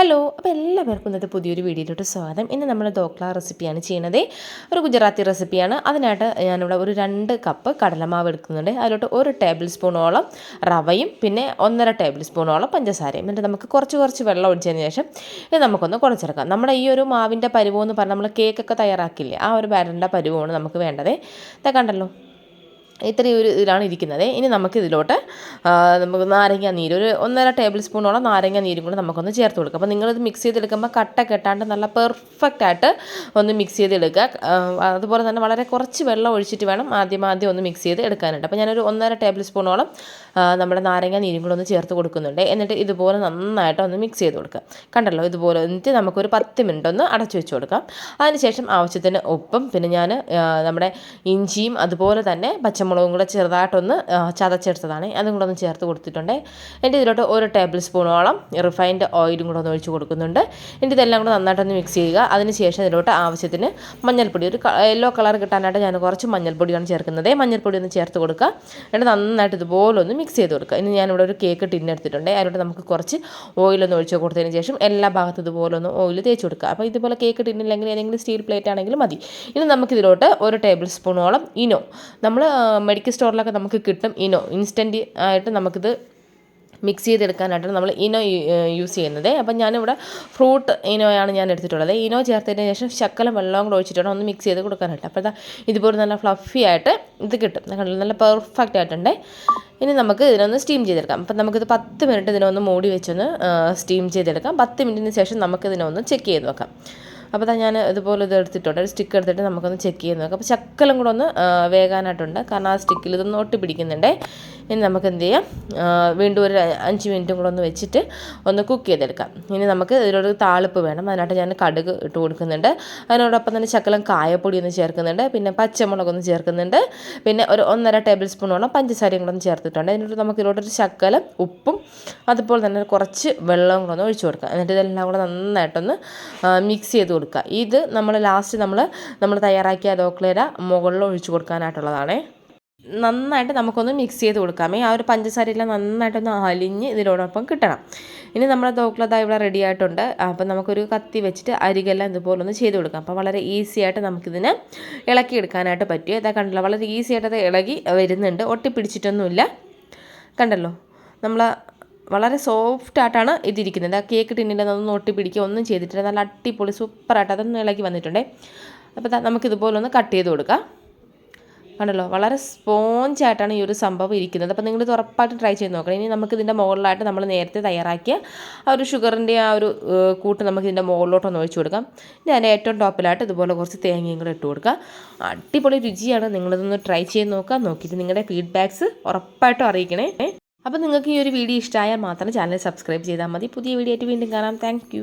Hello അപ്പോൾ എല്ലാവർക്കും ഇന്നത്തെ പുതിയൊരു വീഡിയോയിലോട്ട് സ്വാഗതം. ഇന്ന് നമ്മൾ ദോക്ല റെസിപ്പിയാണ് ചെയ്യുന്നത്. ഒരു ഗുജറാത്തി റെസിപ്പിയാണ്. അതിനായിട്ട് ഞാനിവിടെ ഒരു രണ്ട് കപ്പ് കടലമാവ് എടുക്കുന്നുണ്ട്. അതിലോട്ട് ഒരു ടേബിൾ സ്പൂണോളം റവയും പിന്നെ ഒന്നര ടേബിൾ സ്പൂണോളം പഞ്ചസാരയും. എന്നിട്ട് നമുക്ക് കുറച്ച് കുറച്ച് വെള്ളം ഒഴിച്ചതിന് ശേഷം ഇത് നമുക്കൊന്ന് കുഴച്ചെടുക്കാം. നമ്മുടെ ഈ ഒരു മാവിന്റെ പരുവമെന്ന് പറഞ്ഞാൽ നമ്മൾ കേക്കൊക്കെ തയ്യാറാക്കില്ലേ ആ ഒരു ബാറ്ററിന്റെ പരുവമാണ് നമുക്ക് വേണ്ടത്. കണ്ടല്ലോ. ഇത്രയും ഒരു ഇതിലാണ് ഇരിക്കുന്നത്. ഇനി നമുക്ക് ഇതിലോട്ട് നമുക്ക് നാരങ്ങ നീര് ഒരു ഒന്നര ടേബിൾ സ്പൂണോളം നാരങ്ങ നീരും കൂടെ നമുക്കൊന്ന് ചേർത്ത് കൊടുക്കാം. അപ്പോൾ നിങ്ങളിത് മിക്സ് ചെയ്തെടുക്കുമ്പോൾ കട്ട കെട്ടാണ്ട് നല്ല പെർഫെക്റ്റ് ആയിട്ട് ഒന്ന് മിക്സ് ചെയ്തെടുക്കുക. അതുപോലെ തന്നെ വളരെ കുറച്ച് വെള്ളം ഒഴിച്ചിട്ട് വേണം ആദ്യം ആദ്യം ഒന്ന് മിക്സ് ചെയ്ത് എടുക്കാനായിട്ട്. അപ്പോൾ ഞാനൊരു ഒന്നര ടേബിൾ സ്പൂണോളം നമ്മുടെ നാരങ്ങ നീരും കൂടെ ഒന്ന് ചേർത്ത് കൊടുക്കുന്നുണ്ട്. എന്നിട്ട് ഇതുപോലെ നന്നായിട്ട് ഒന്ന് മിക്സ് ചെയ്ത് കൊടുക്കുക. കണ്ടല്ലോ ഇതുപോലെ എന്നിട്ട് നമുക്കൊരു പത്ത് മിനിറ്റ് ഒന്ന് അടച്ചു വെച്ച് കൊടുക്കാം. അതിനുശേഷം ആവശ്യത്തിന് ഉപ്പും പിന്നെ ഞാൻ നമ്മുടെ ഇഞ്ചിയും അതുപോലെ തന്നെ പച്ചമുളകും കൂടെ ചെറുതായിട്ടൊന്ന് ചതച്ചെടുത്തതാണ്. അതും കൂടെ ഒന്ന് ചേർത്ത് കൊടുത്തിട്ടുണ്ട്. എന്റെ ഇതിലോട്ട് ഒരു ടേബിൾ സ്പൂണോളം റിഫൈൻഡ് ഓയിലും കൂടെ ഒന്ന് ഒഴിച്ച് കൊടുക്കുന്നുണ്ട്. എന്റെ ഇതെല്ലാം കൂടെ നന്നായിട്ടൊന്ന് മിക്സ് ചെയ്യുക. അതിനുശേഷം ഇതിലോട്ട് ആവശ്യത്തിന് മഞ്ഞൾപ്പൊടി ഒരു യെല്ലോ കളർ കിട്ടാനായിട്ട് ഞാൻ കുറച്ച് മഞ്ഞൾപ്പൊടിയാണ് ചേർക്കുന്നത്. മഞ്ഞൾപ്പൊടി ഒന്ന് ചേർത്ത് കൊടുക്കുക. എന്നിട്ട് നന്നായിട്ട് ഇതുപോലെ ഒന്ന് മിക്സ് ചെയ്ത് കൊടുക്കുക. ഇനി ഞാനിവിടെ ഒരു കേക്ക് ടിന്ന് എടുത്തിട്ടുണ്ട്. അതിലോട്ട് നമുക്ക് കുറച്ച് ഓയിലൊന്ന് ഒഴിച്ച് കൊടുത്തതിന് ശേഷം എല്ലാ ഭാഗത്തും ഇതുപോലെ ഒന്ന് ഓയിൽ തേച്ച് കൊടുക്കുക. അപ്പോൾ ഇതുപോലെ കേക്ക് ടിന്നില്ലെങ്കിൽ ഏതെങ്കിലും സ്റ്റീൽ പ്ലേറ്റ് ആണെങ്കിലും മതി. ഇനി നമുക്കിതിലോട്ട് ഒരു ടേബിൾ സ്പൂണോളം ഇനോ. നമ്മൾ മെഡിക്കൽ സ്റ്റോറിലൊക്കെ നമുക്ക് കിട്ടും. ഇനോ ഇൻസ്റ്റന്റ് ആയിട്ട് നമുക്കിത് മിക്സ് ചെയ്തെടുക്കാനായിട്ടാണ് നമ്മൾ ഇനോ യൂസ് ചെയ്യുന്നത്. അപ്പം ഞാനിവിടെ ഫ്രൂട്ട് ഇനോയാണ് ഞാൻ എടുത്തിട്ടുള്ളത്. ഇനോ ചേർത്തതിന് ശേഷം ശക്കലം വെള്ളവും കൂടെ ഒഴിച്ചിട്ടാണ് ഒന്ന് മിക്സ് ചെയ്ത് കൊടുക്കാനായിട്ട്. അപ്പോൾ ഇതുപോലെ നല്ല ഫ്ലഫി ആയിട്ട് ഇത് കിട്ടും. നല്ല പെർഫെക്റ്റ് ആയിട്ടുണ്ട്. ഇനി നമുക്ക് ഇതിനൊന്ന് സ്റ്റീം ചെയ്തെടുക്കാം. അപ്പം നമുക്കിത് പത്ത് മിനിറ്റ് ഇതിനൊന്ന് മൂടി വെച്ചൊന്ന് സ്റ്റീം ചെയ്തെടുക്കാം. പത്ത് മിനിറ്റിന് ശേഷം നമുക്കിതിനൊന്ന് ചെക്ക് ചെയ്ത് നോക്കാം. അപ്പോൾ ഞാൻ ഇതുപോലെ ഇത് എടുത്തിട്ടുണ്ട്. ഒരു സ്റ്റിക്ക് എടുത്തിട്ട് നമുക്കൊന്ന് ചെക്ക് ചെയ്ത് നോക്കാം. അപ്പോൾ ചക്കലും കൂടെ ഒന്ന് വേകാനായിട്ടുണ്ട്. കാരണം ആ സ്റ്റിക്കിൽ ഇതൊന്ന് ഒട്ടി പിടിക്കുന്നുണ്ട് ഇനി നമുക്ക് എന്ത് ചെയ്യാം വീണ്ടും ഒരു അഞ്ച് മിനിറ്റും കൂടെ ഒന്ന് വെച്ചിട്ട് ഒന്ന് കുക്ക് ചെയ്തെടുക്കാം. ഇനി നമുക്ക് ഇതിലൊരു താളിപ്പ് വേണം. അതിനായിട്ട് ഞാൻ കടുക് ഇട്ട് കൊടുക്കുന്നുണ്ട്. അതിനോടൊപ്പം തന്നെ ശക്കലം കായപ്പൊടി ഒന്ന് ചേർക്കുന്നുണ്ട്. പിന്നെ പച്ചമുളക് ഒന്ന് ചേർക്കുന്നുണ്ട്. പിന്നെ ഒരു ഒന്നര ടേബിൾ സ്പൂണോളം പഞ്ചസാരയും കൂടെ ഒന്ന് ചേർത്തിട്ടുണ്ട്. അതിനോട് നമുക്ക് ഇതിലോട്ടൊരു ശക്കലം ഉപ്പും അതുപോലെ തന്നെ കുറച്ച് വെള്ളവും കൂടെ ഒന്ന് ഒഴിച്ചു കൊടുക്കാം. എന്നിട്ട് ഇതെല്ലാം കൂടെ നന്നായിട്ടൊന്ന് മിക്സ് ചെയ്ത് കൊടുക്കുക. ഇത് നമ്മൾ ലാസ്റ്റ് നമ്മൾ നമ്മൾ തയ്യാറാക്കിയ ദോക്ലേര മുകളിൽ ഒഴിച്ചു കൊടുക്കാനായിട്ടുള്ളതാണേ. നന്നായിട്ട് നമുക്കൊന്ന് മിക്സ് ചെയ്ത് കൊടുക്കാമേ ആ ഒരു പഞ്ചസാരയെല്ലാം നന്നായിട്ടൊന്ന് അലിഞ്ഞ് ഇതിനോടൊപ്പം കിട്ടണം. ഇനി നമ്മുടെ ദോക്ലത ഇവിടെ റെഡി ആയിട്ടുണ്ട്. അപ്പം നമുക്കൊരു കത്തി വെച്ചിട്ട് അരികെല്ലാം ഇതുപോലെ ഒന്ന് ചെയ്ത് കൊടുക്കാം. അപ്പോൾ വളരെ ഈസി ആയിട്ട് നമുക്കിതിന് ഇളക്കി എടുക്കാനായിട്ട് പറ്റും. ഇതാ കണ്ടല്ലോ വളരെ ഈസി ആയിട്ട് അത് ഇളകി വരുന്നുണ്ട്. ഒട്ടിപ്പിടിച്ചിട്ടൊന്നുമില്ല. കണ്ടല്ലോ നമ്മൾ വളരെ സോഫ്റ്റ് ആയിട്ടാണ് ഇതിരിക്കുന്നത്. ആ കേക്ക് ടിന്നിന്റെ അതൊന്നും ഒട്ടി പിടിക്കുക ഒന്നും ചെയ്തിട്ടില്ല. നല്ല അടിപൊളി സൂപ്പറായിട്ട് അതൊന്നും ഇളകി വന്നിട്ടുണ്ടേ. അപ്പോൾ നമുക്കിതുപോലെ ഒന്ന് കട്ട് ചെയ്ത് കൊടുക്കാം. കണ്ടല്ലോ? വളരെ സ്പോഞ്ച് ആയിട്ടാണ് ഈ ഒരു സംഭവം ഇരിക്കുന്നത്. അപ്പോൾ നിങ്ങൾ ഇത് ഉറപ്പായിട്ട് ട്രൈ ചെയ്ത് നോക്കണം. ഇനി നമുക്ക് ഇതിന്റെ മുകളിലായിട്ട് നമ്മൾ നേരത്തെ തയ്യാറാക്കിയ ആ ഒരു ഷുഗറിന്റെ ആ ഒരു കൂട്ട് നമുക്ക് ഇതിന്റെ മുകളിലോട്ടൊന്ന് ഒഴിച്ചു കൊടുക്കാം. ഇനി അതിന്റെ ഏറ്റവും ടോപ്പിലായിട്ട് ഇതുപോലെ കുറച്ച് തേങ്ങയും കൂടെ ഇട്ട് കൊടുക്കുക അടിപൊളി രുചിയാണ്. നിങ്ങളിതൊന്ന് ട്രൈ ചെയ്ത് നോക്കുക നോക്കിയിട്ട് നിങ്ങളുടെ ഫീഡ്ബാക്ക്സ് ഉറപ്പായിട്ടും അറിയിക്കണേ. അപ്പോൾ നിങ്ങൾക്ക് ഈ ഒരു വീഡിയോ ഇഷ്ടമായാൽ മാത്രം ചാനൽ സബ്സ്ക്രൈബ് ചെയ്താൽ മതി. പുതിയ വീഡിയോ ആയിട്ട് വീണ്ടും കാണാം. താങ്ക്